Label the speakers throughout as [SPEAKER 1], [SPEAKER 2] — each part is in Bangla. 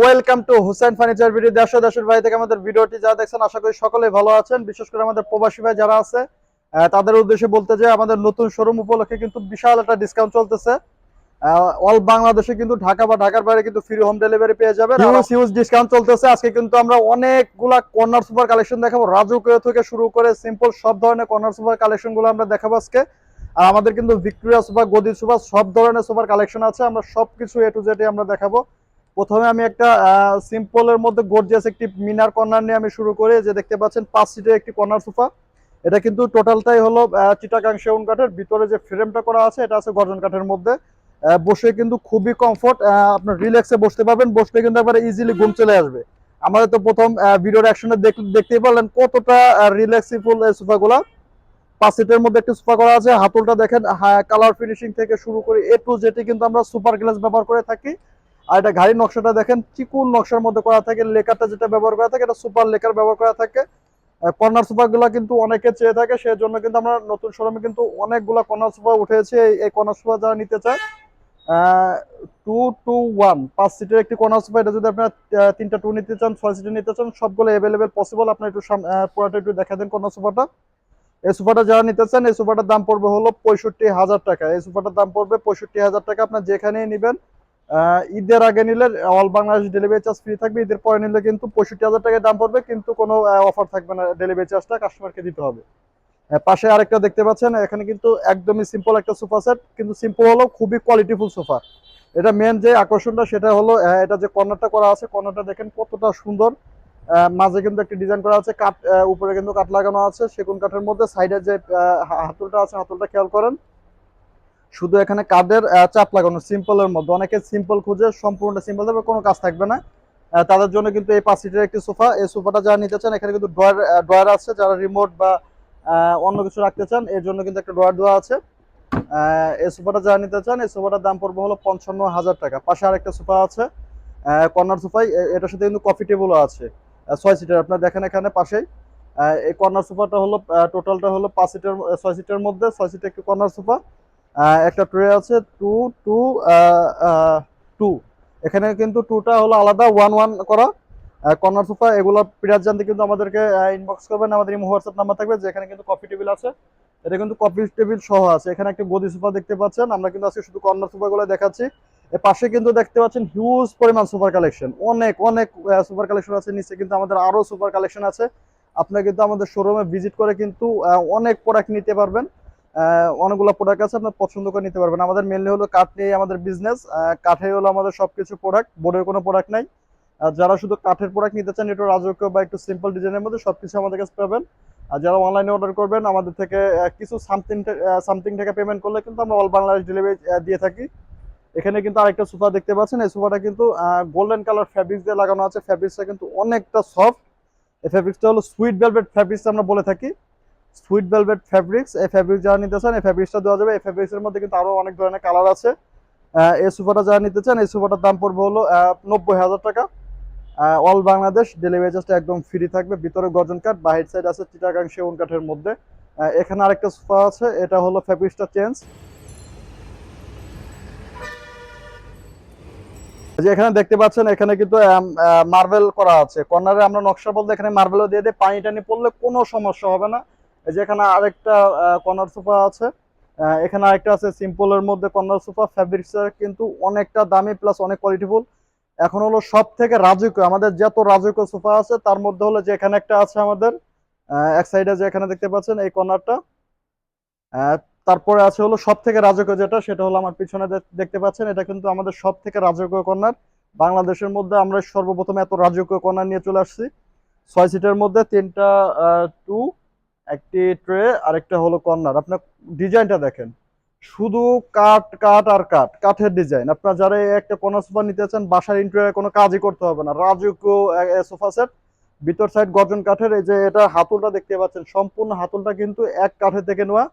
[SPEAKER 1] ওয়েলকাম টু হুসেন ফার্নিচার দেশের আমাদের দেখছেন, আশা করি সকলে ভালো আছেন। বিশেষ করে আমাদের প্রবাসী ভাই যারা আছে তাদের উদ্দেশ্যে বলতে যে আমাদের নতুন শোরুম উপলক্ষে কিন্তু বিশাল একটা ডিসকাউন্ট চলতেছে। অল বাংলাদেশে কিন্তু ঢাকা বা ঢাকার বাইরে কিন্তু ফ্রি হোম ডেলিভারি পেয়ে যাবেন। হিউজ হিউজ ডিসকাউন্ট চলতেছে। আজকে কিন্তু আমরা অনেকগুলা কর্নার সুপার কালেকশন দেখাবো। রাজকীয় থেকে শুরু করে সিম্পল সব ধরনের কর্নার সুপার কালেকশনগুলো আমরা দেখাবো আজকে। আর আমাদের কিন্তু ভিক্টোরিয়া সুপার গদি সুপার সব ধরনের সুপার কালেকশন আছে। আমরা সবকিছু এ টু জেড আমরা দেখাবো। প্রথমে আমি একটা সিম্পলের মধ্যে গর্জিয়াস একটি মিনার কর্নার নিয়ে আমি শুরু করি। যে দেখতে পাচ্ছেন পাঁচ সিটের একটি কর্নার সোফা এটা কিন্তু টোটালটাই হলো চিটাগাং সেগুন কাঠের ভিতরে যে ফ্রেমটা করা আছে এটা আছে গর্জন কাঠের মধ্যে। বসে কিন্তু খুবই কমফোর্ট আপনার রিল্যাক্সে বসতে পারবেন, বসলে কিন্তু একবারে ইজিলি ঘুম চলে আসবে। আমাদের তো প্রথম ভিডিওর অ্যাকশনে দেখতেই পারলেন কতটা রিল্যাক্সিফুল সোফাগুলা পাঁচ সিটের মধ্যে একটি সোফা করা আছে, হাতলটা দেখেন কালার ফিনিশিং থেকে শুরু করে এ টু জেটি কিন্তু আমরা সুপার গ্লাস ব্যবহার করে থাকি। আর এটা গাড়ির নকশাটা দেখেন, চিকুন নকশার মধ্যে করা থাকে, লেকারটা যেটা ব্যবহার করা থাকে, এটা সুপার লেকার ব্যবহার করা থাকে। কর্নার সোফা গুলা কিন্তু অনেকে চেয়ে থাকে সেই জন্য কিন্তু আমরা নতুন শোরুমে কিন্তু অনেকগুলা কর্নার সোফা উঠেছে, এই কর্নার সোফা যারা নিতে চায়। টু টু ওয়ান পাঁচ সিটের একটি কর্নার সোফা এটা যদি আপনার তিনটা টু নিতে চান, ছয় সিটের নিতে চান, সবগুলো অ্যাভেলেবেল পসিবল আপনি একটু পুরোটা একটু দেখা দেন কর্নার সোফাটা এই সোফাটা যারা নিতে চান, এই সোফাটার দাম পড়বে হলো পঁয়ষট্টি হাজার টাকা। এই সোফাটার দাম পড়বে পঁয়ষট্টি হাজার টাকা। আপনার যেখানেই নেবেন ঈদের আগে নিলে all Bangladesh delivery charge free থাকবে। ঈদের পরে নিলে কিন্তু পঁয়ষট্টি হাজার টাকায় দাম পড়বে, কিন্তু কোনো অফার থাকবে না ডেলিভারি চার্জটা কাস্টমারকে দিতে হবে। পাশে আরেকটা দেখতে পাচ্ছেন, এখানে কিন্তু একদমই সিম্পল একটা সোফা সেট কিন্তু সিম্পল হলো খুবই কোয়ালিটিফুল সোফা এটা মেন যে আকর্ষণটা, সেটা হলো এটা যে কর্নারটা করা আছে, কর্নারটা দেখেন কতটা সুন্দর। মাঝে কিন্তু একটা ডিজাইন করা আছে, কাঠ উপরে কিন্তু কাঠ লাগানো আছে, সেগুন কাঠের মধ্যে সাইডে যে হাতলটা আছে হাতলটা খেয়াল করেন। শুধু এখানে কাঠের চাপ লাগানো সিম্পলের মধ্যে। অনেকে সিম্পল খুঁজে সম্পূর্ণ সিম্পল দেবে, কোনো কাজ থাকবে না। তাদের জন্য কিন্তু এই পাঁচ সিটের একটি সোফা এই সোফাটা যারা নিতে চান, এখানে কিন্তু ড্রয়ার ড্রয়ার আছে, যারা রিমোট বা অন্য কিছু রাখতে চান, এর জন্য কিন্তু একটা ড্রয়ার দেওয়া আছে। এই সোফাটা যারা নিতে চান, এই সোফাটার দাম পড়বে হলো পঞ্চান্ন হাজার টাকা। পাশে আরেকটা সোফা আছে কর্নার সোফাই এটার সাথে কিন্তু কফি টেবিলও আছে। ছয় সিটের, আপনার দেখেন এখানে পাশেই। এই কর্নার সোফাটা হলো টোটালটা হলো পাঁচ সিটের ছয় সিটের মধ্যে, ছয় সিটের একটি কর্নার সোফা। একটা ট্রে আছে, টু টু টু। এখানে কিন্তু টুটা হলো আলাদা, ওয়ান ওয়ান করা। কর্নার সোফা, এগুলো প্রাইস জানতে কিন্তু আমাদেরকে ইনবক্স করবেন। আমাদের এই হোয়াটসঅ্যাপ নাম্বার থাকবে, যেখানে কিন্তু কফি টেবিল আছে। এটা কিন্তু কফি টেবিল সহ আছে। এখানে একটা গদি সোফা দেখতে পাচ্ছেন। আমরা কিন্তু আজকে শুধু কর্নার সোফাগুলো দেখাচ্ছি। এর পাশে কিন্তু দেখতে পাচ্ছেন হিউজ পরিমাণ সুপার কালেকশন অনেক অনেক সুপার কালেকশন আছে। নিচে কিন্তু আমাদের আরও সুপার কালেকশন আছে। আপনারা কিন্তু আমাদের শোরুমে ভিজিট করে কিন্তু অনেক প্রোডাক্ট নিতে পারবেন। অনেকগুলো প্রোডাক্ট আছে, আপনার পছন্দ করে নিতে পারবেন। আমাদের মেনলি হলো কাঠ নিয়ে আমাদের বিজনেস কাঠে হলো আমাদের সবকিছু প্রোডাক্ট বোর্ডের কোনো প্রোডাক্ট নাই। যারা শুধু কাঠের প্রোডাক্ট নিতে চান, একটু রাজকীয় বা একটু সিম্পল ডিজাইনের মধ্যে সবকিছু আমাদের কাছে পাবেন। আর যারা অনলাইনে অর্ডার করবেন, আমাদের থেকে কিছু সামথিং সামথিং টাকা পেমেন্ট করলে কিন্তু আমরা অল বাংলাদেশ ডেলিভারি দিয়ে থাকি। এখানে কিন্তু আরেকটা সোফা দেখতে পাচ্ছেন, এই সোফাটা কিন্তু গোল্ডেন কালার ফ্যাব্রিক্স দিয়ে লাগানো আছে। ফ্যাব্রিক্সটা কিন্তু অনেকটা সফট এই ফ্যাব্রিক্সটা হলো সুইট ভেলভেট ফ্যাব্রিক্স আমরা বলে থাকি। সুইট ভেলভেট ফ্যাব্রিক্স এই ফ্যাব্রিক যারা নিতে চান, এই ফ্যাব্রিক্সটা দেওয়া যাবে। এই ফ্যাব্রিক্সের মধ্যে কিন্তু আরও অনেক ধরনের কালার আছে। এই সোফাটা যারা নিতে চান, এই সোফাটার দাম পড়বে হলো নব্বই হাজার টাকা। অল বাংলাদেশ ডেলিভারি চার্জটা একদম ফ্রি থাকবে। ভিতরে গর্জন কাঠ বাহির সাইড আছে চিটাগাং সেগুন কাঠের মধ্যে। এখানে আরেকটা সোফা আছে, এটা হলো ফ্যাব্রিক্সটা চেঞ্জ যে এখানে দেখতে পাচ্ছেন, এখানে কিন্তু মার্বেল করা আছে। কর্নারে আমরা নকশা বলতে এখানে মার্বেলও দিয়ে দিয়ে পানি টানি পড়লে কোনো সমস্যা হবে না। এই যে এখানে আরেকটা কর্নার সোফা আছে। এখানে আরেকটা আছে সিম্পলের মধ্যে কর্নার সোফা ফ্যাব্রিক্স কিন্তু অনেকটা দামি প্লাস অনেক কোয়ালিটিফুল এখন হলো সব থেকে রাজকীয়, আমাদের যত রাজকীয় সোফা আছে, তার মধ্যে হলো যে এখানে একটা আছে আমাদের এক সাইডে যে এখানে দেখতে পাচ্ছেন, এই কর্নারটা। তারপরে আছে হলো সব থেকে রাজকীয় যেটা, সেটা হলো আমার পিছনে দেখতে পাচ্ছেন, এটা কিন্তু আমাদের সব থেকে রাজকীয় কর্নার। বাংলাদেশের মধ্যে আমরা সর্বপ্রথম এত রাজকীয় কর্নার নিয়ে চলে আসছি। ছয় সিটের মধ্যে তিনটা টু একটি ট্রে আরেকটা হলো কর্নার। আপনার ডিজাইনটা দেখেন। শুধু কাঠ কাঠ আর কাঠ, কাঠের ডিজাইন আপনার যারা একটা কর্নার সোফা নিতে চান, বাসার ইন্টেরিয়রে কোনো কাজই করতে হবে না। রাজকীয় সোফা সেট ভিতর সাইড গর্জন কাঠের, এই যে এটা হাতুলটা দেখতে পাচ্ছেন, সম্পূর্ণ হাতুলটা কিন্তু এক কাঠের থেকে নেওয়া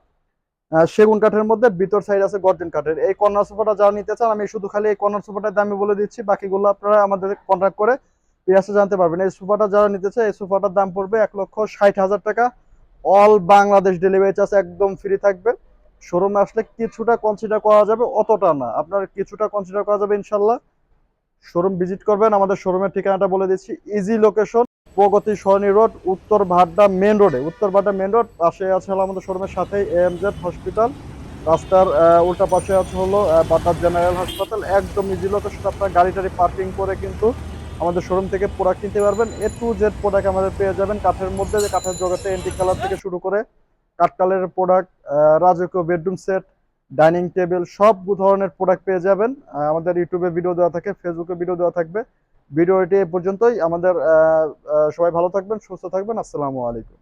[SPEAKER 1] সেগুন কাঠের মধ্যে ভিতর সাইড আছে গর্জন কাঠের। এই কর্নার সোফাটা যারা নিতে চান, আমি শুধু খালি এই কর্নার সোফাটার দামই বলে দিচ্ছি, বাকিগুলো আপনারা আমাদের কন্ট্যাক্ট করে পিয়াসে জানতে পারবেন। এই সোফাটা যারা নিতে চায়, এই সোফাটার দাম পড়বে এক লক্ষ ষাট হাজার টাকা। অল বাংলাদেশ ডেলিভারি চার্জ একদম ফ্রি থাকবে। শোরুমে আসলে কিছুটা কনসিডার করা যাবে, অতটা না। আপনার কিছুটা কনসিডার করা যাবে ইনশাল্লাহ। শোরুম ভিজিট করবেন, আমাদের শোরুমের ঠিকানাটা বলে দিচ্ছি। ইজি লোকেশন প্রগতি সরণি রোড, উত্তর ভাড্ডা মেন রোডে উত্তর ভাড্ডা মেন রোড পাশে আছে হলো আমাদের শোরুমের সাথেই এএমজেড হসপিটাল রাস্তার উল্টা পাশে আছে হলো বাটার জেনারেল হাসপাতাল একদম ইজি লোকেশন আপনার গাড়ি টাড়ি পার্কিং করে কিন্তু আমাদের শোরুম থেকে প্রোডাক্ট কিনতে পারবেন। এ টু জেড প্রোডাক্ট আমাদের পেয়ে যাবেন। কাঠের মধ্যে যে কাঠের জগতে এন্টিক কালার থেকে শুরু করে কাঠকালের প্রোডাক্ট রাজকীয় বেডরুম সেট ডাইনিং টেবিল সব ধরনের প্রোডাক্ট পেয়ে যাবেন। আমাদের ইউটিউবে ভিডিও দেওয়া থাকে ফেসবুকে ভিডিও দেওয়া থাকবে। ভিডিওটি এ পর্যন্তই। আমাদের সবাই ভালো থাকবেন, সুস্থ থাকবেন। আসসালামু আলাইকুম।